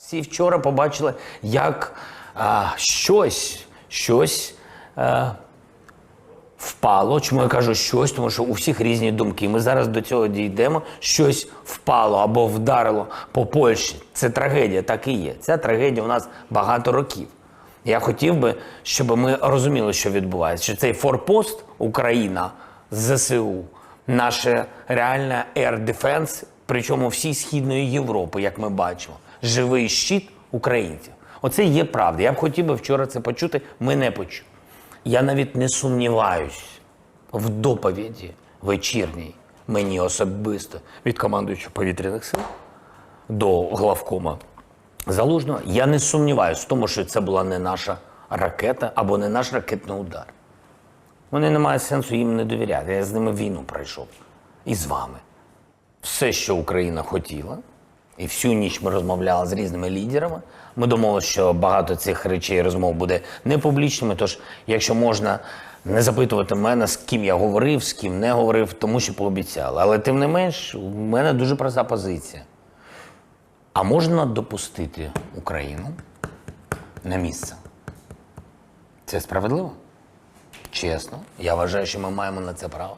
Всі вчора побачили, як а, щось, щось а, впало. Чому я кажу щось? Тому що у всіх різні думки. Ми зараз до цього дійдемо. Щось впало або вдарило по Польщі. Це трагедія, так і є. Ця трагедія у нас багато років. Я хотів би, щоб ми розуміли, що відбувається. Що цей форпост Україна, ЗСУ, наше реальне Air Defense, причому всій Східної Європи, як ми бачимо, живий щит українців. Оце є правда. Я б хотів би вчора це почути. Ми не почули. Я навіть не сумніваюсь в доповіді вечірній мені особисто від командуючого повітряних сил до главкома Залужного. Я не сумніваюся в тому, що це була не наша ракета або не наш ракетний удар. Вони не має сенсу їм не довіряти. Я з ними війну пройшов. І з вами. Все, що Україна хотіла, і всю ніч ми розмовляли з різними лідерами. Ми думали, що багато цих речей розмов буде не публічними. Тож, якщо можна не запитувати мене, з ким я говорив, з ким не говорив, тому що пообіцяли. Але тим не менш, у мене дуже проста позиція. А можна допустити Україну на місце? Це справедливо? Чесно, я вважаю, що ми маємо на це право.